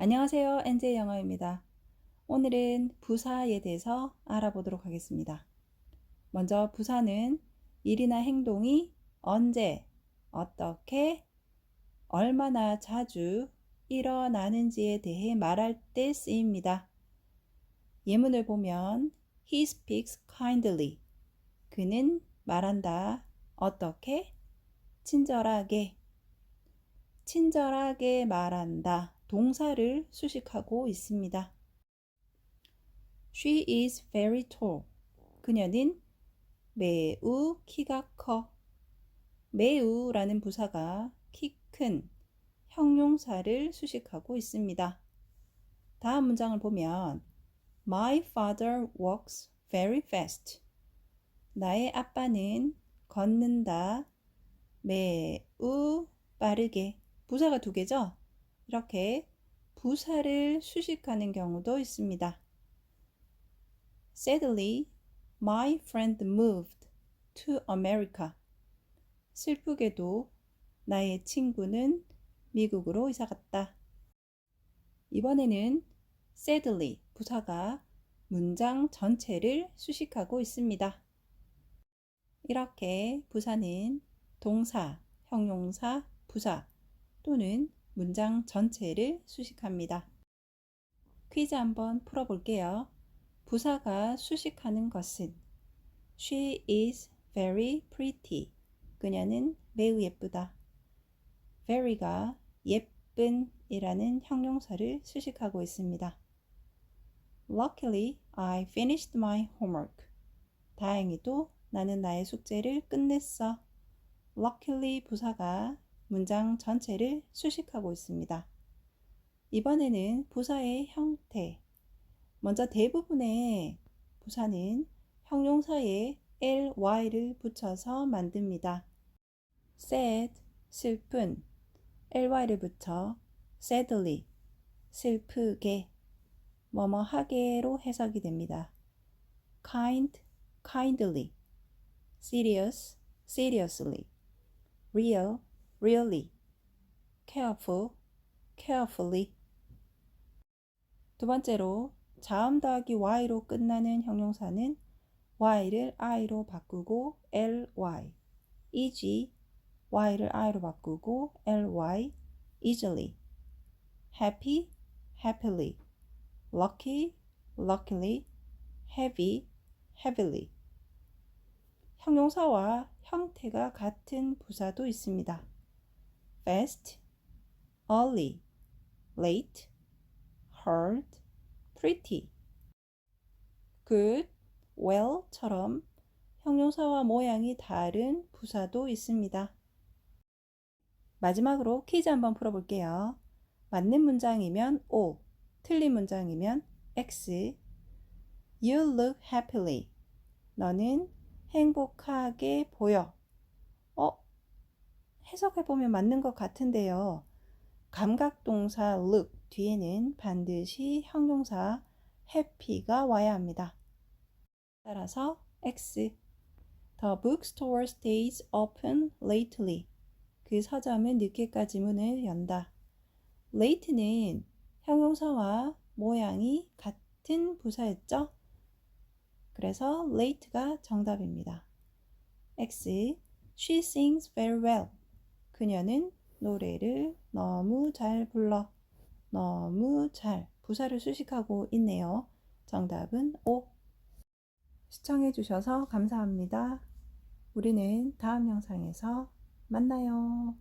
안녕하세요. NJ 영어입니다. 오늘은 부사에 대해서 알아보도록 하겠습니다. 먼저 부사는 일이나 행동이 언제, 어떻게, 얼마나 자주 일어나는지에 대해 말할 때 쓰입니다. 예문을 보면 He speaks kindly. 그는 말한다. 어떻게? 친절하게. 친절하게 말한다. 동사를 수식하고 있습니다. She is very tall. 그녀는 매우 키가 커. 매우라는 부사가 키 큰 형용사를 수식하고 있습니다. 다음 문장을 보면 My father walks very fast. 나의 아빠는 걷는다. 매우 빠르게. 부사가 두 개죠? 이렇게 부사를 수식하는 경우도 있습니다. Sadly, my friend moved to America. 슬프게도 나의 친구는 미국으로 이사 갔다. 이번에는 sadly 부사가 문장 전체를 수식하고 있습니다. 이렇게 부사는 동사, 형용사, 부사 또는 문장 전체를 수식합니다. 퀴즈 한번 풀어볼게요. 부사가 수식하는 것은 She is very pretty. 그녀는 매우 예쁘다. very가 예쁜 이라는 형용사를 수식하고 있습니다. Luckily, I finished my homework. 다행히도 나는 나의 숙제를 끝냈어. Luckily 부사가 문장 전체를 수식하고 있습니다. 이번에는 부사의 형태. 먼저 대부분의 부사는 형용사에 ly를 붙여서 만듭니다. sad, 슬픈, ly를 붙여 sadly, 슬프게, 뭐뭐하게로 해석이 됩니다. kind, kindly, serious, seriously, real, really, careful, carefully. 두 번째로 자음 더하기 y로 끝나는 형용사는 y를 i로 바꾸고 ly, easy, y를 i로 바꾸고 ly, easily, happy, happily, lucky, luckily, heavy, heavily. 형용사와 형태가 같은 부사도 있습니다. Fast, early, late, hard, pretty. good, well처럼 형용사와 모양이 다른 부사도 있습니다. 마지막으로 퀴즈 한번 풀어볼게요. 맞는 문장이면 O, 틀린 문장이면 X. You look happily. 너는 행복하게 보여. 어? 해석해 보면 맞는 것 같은데요. 감각 동사 look 뒤에는 반드시 형용사 happy가 와야 합니다. 따라서 X. The bookstore stays open lately. 그 서점은 늦게까지 문을 연다. late는 형용사와 모양이 같은 부사였죠? 그래서 late가 정답입니다. X. She sings very well. 그녀는 노래를 너무 잘 불러. 너무 잘. 부사를 수식하고 있네요. 정답은 O. 시청해주셔서 감사합니다. 우리는 다음 영상에서 만나요.